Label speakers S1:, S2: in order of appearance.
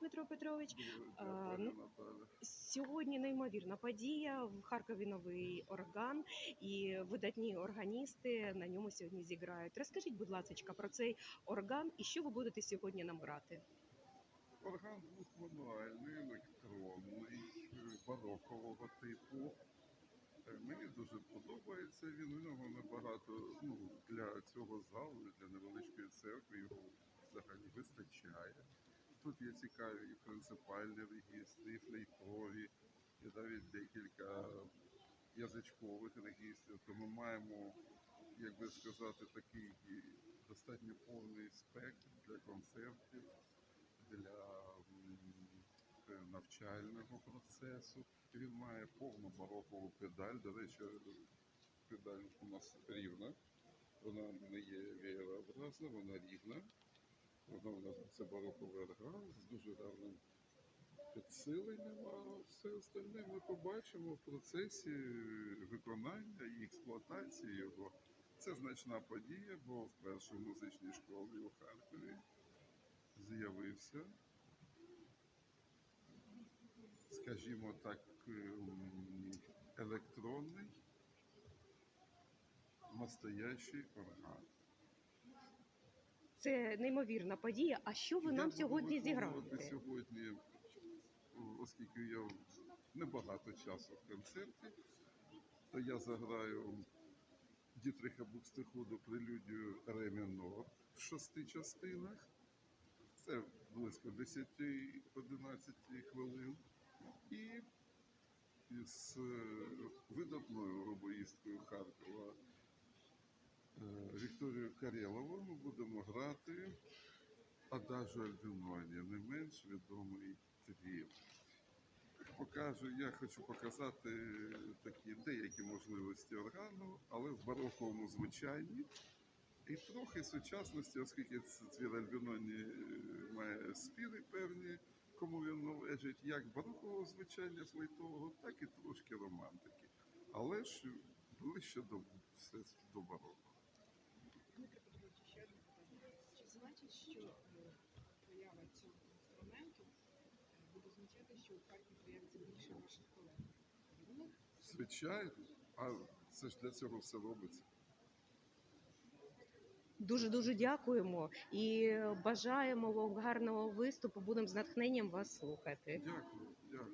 S1: Дмитро Петрович. Ну. Сьогодні неймовірна подія. В Харкові новий орган і видатні органісти на ньому сьогодні зіграють. Розкажіть, будь ласка, про цей орган і що ви будете сьогодні нам грати?
S2: Орган двохмануальний, електронний, барокового типу. Е, Мені дуже подобається він. У нього набагато ну, для цього залу, для невеличкої Тут є цікаві і принципальні регістри, і флейтові, і навіть декілька язичкових регістрів. То ми маємо, як би сказати, такий достатньо повний спектр для концертів, для навчального процесу. Він має повну барокову педаль. До речі, педаль у нас рівна. Вона не є веєрообразна, вона рівна. Нас це бароковий орган з дуже гарним підсиленням, а все остальне ми побачимо в процесі виконання і експлуатації його. Це значна подія, бо в музичній школі у Харкові з'явився, скажімо так, ем, електронний настоящий орган.
S1: Це неймовірна подія. А що ви нам сьогодні зіграєте?
S2: Сьогодні, оскільки я небагато часу в концерті, то я заграю Дітриха Букстеходу прелюдію ре мінор в шести частинах. Це близько 10-11 хвилин. І з е, видатною робоїсткою Харкова е, Вікторією Кареловою ми будемо грати Адажу Альбіноні, не менш відомий твір. Покажу, я хочу показати такі деякі можливості органу, але в бароковому звучанні. І трохи сучасності, оскільки твір Альбіноні е, має співи певні, кому він належить, як барокового звучання флейтового, так і трошки романтики. Але ж ближче до, до бароко.
S3: Що е, поява цього інструменту е, буде означати, що у Харкові появиться більше ваших колег? Ну,
S2: Звичайно, а це ж для цього все робиться.
S1: Дуже дуже дякуємо і бажаємо вам гарного виступу. Будемо з натхненням вас слухати.
S2: Дякую.